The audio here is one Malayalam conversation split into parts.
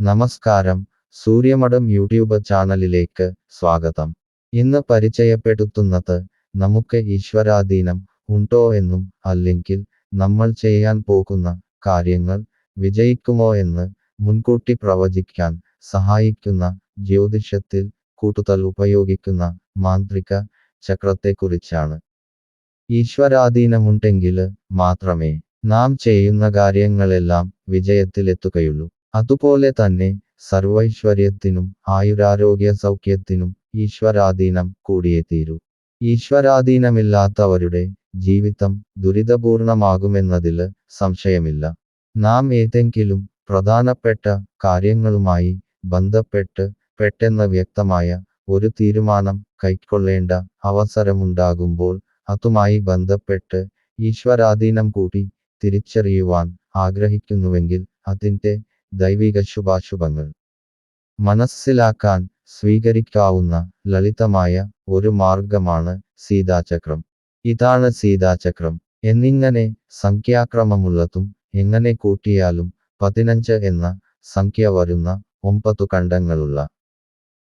നമസ്കാരം. സൂര്യമഠം യൂട്യൂബ് ചാനലിലേക്ക് സ്വാഗതം. ഇന്ന് പരിചയപ്പെടുത്തുന്നത് നമുക്ക് ഈശ്വരാധീനം ഉണ്ടോ എന്നും അല്ലെങ്കിൽ നമ്മൾ ചെയ്യാൻ പോകുന്ന കാര്യങ്ങൾ വിജയിക്കുമോ എന്ന് മുൻകൂട്ടി പ്രവചിക്കാൻ സഹായിക്കുന്ന ജ്യോതിഷത്തിൽ കൂടുതൽ ഉപയോഗിക്കുന്ന മാന്ത്രിക ചക്രത്തെക്കുറിച്ചാണ്. ഈശ്വരാധീനമുണ്ടെങ്കിൽ മാത്രമേ നാം ചെയ്യുന്ന കാര്യങ്ങളെല്ലാം വിജയത്തിലെത്തുകയുള്ളൂ. അതുപോലെ തന്നെ സർവൈശ്വര്യത്തിനും ആയുരാരോഗ്യ സൗഖ്യത്തിനും ഈശ്വരാധീനം കൂടിയേ തീരൂ. ഈശ്വരാധീനമില്ലാത്തവരുടെ ജീവിതം ദുരിതപൂർണമാകുമെന്നതിൽ സംശയമില്ല. നാം ഏതെങ്കിലും പ്രധാനപ്പെട്ട കാര്യങ്ങളുമായി ബന്ധപ്പെട്ട് പെട്ടെന്ന് വ്യക്തമായ ഒരു തീരുമാനം കൈക്കൊള്ളേണ്ട അവസരമുണ്ടാകുമ്പോൾ അതുമായി ബന്ധപ്പെട്ട് ഈശ്വരാധീനം കൂടി തിരിച്ചറിയുവാൻ ആഗ്രഹിക്കുന്നുവെങ്കിൽ അതിന്റെ ദൈവിക ശുഭാശുഭങ്ങൾ. മനസ്സിലാക്കാൻ സ്വീകരിക്കാവുന്ന ലളിതമായ ഒരു മാർഗമാണ് സീതാചക്രം. ഇതാണ് സീതാചക്രം. എന്നിങ്ങനെ സംഖ്യാക്രമമുള്ളതും എങ്ങനെ കൂട്ടിയാലും പതിനഞ്ച് എന്ന സംഖ്യ വരുന്ന ഒമ്പതു കണ്ടങ്ങളുള്ള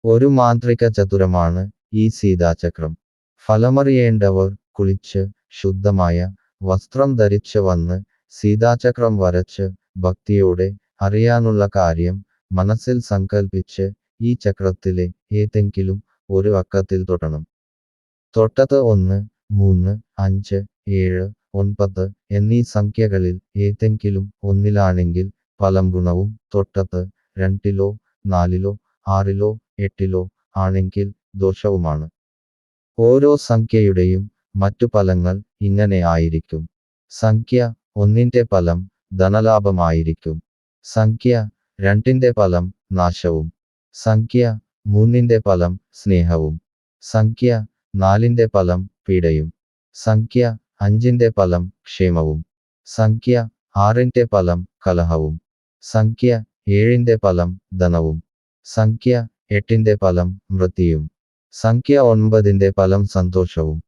ഒരു മാന്ത്രിക ചതുരമാണ് ഈ സീതാചക്രം. ഫലമറിയേണ്ടവർ കുളിച്ച് ശുദ്ധമായ വസ്ത്രം ധരിച്ച് വന്ന് സീതാചക്രം വരച്ച് ഭക്തിയോടെ അറിയാനുള്ള കാര്യം മനസ്സിൽ സങ്കൽപ്പിച്ച് ഈ ചക്രത്തിലെ ഏതെങ്കിലും ഒരു അക്കത്തിൽ തൊടണം. തൊട്ടത് ഒന്ന് മൂന്ന് അഞ്ച് ഏഴ് ഒൻപത് എന്നീ സംഖ്യകളിൽ ഏതെങ്കിലും ഒന്നിലാണെങ്കിൽ ഫലം ഗുണവും തൊട്ടത് രണ്ടിലോ നാലിലോ ആറിലോ എട്ടിലോ ആണെങ്കിൽ ദോഷവുമാണ്. ഓരോ സംഖ്യയുടെയും മറ്റു ഫലങ്ങൾ ഇങ്ങനെ ആയിരിക്കും. സംഖ്യ ഒന്നിന്റെ ഫലം ധനലാഭമായിരിക്കും. സംഖ്യ രണ്ടിന്റെ ഫലം നാശവും. സംഖ്യ മൂന്നിന്റെ ഫലം സ്നേഹവും. സംഖ്യ നാലിന്റെ ഫലം പീഡയും. സംഖ്യ അഞ്ചിന്റെ ഫലം ക്ഷേമവും. സംഖ്യ ആറിന്റെ ഫലം കലഹവും. സംഖ്യ ഏഴിന്റെ ഫലം ധനവും. സംഖ്യ എട്ടിന്റെ ഫലം മൃത്യും സംഖ്യ ഒൻപതിന്റെ ഫലം സന്തോഷവും.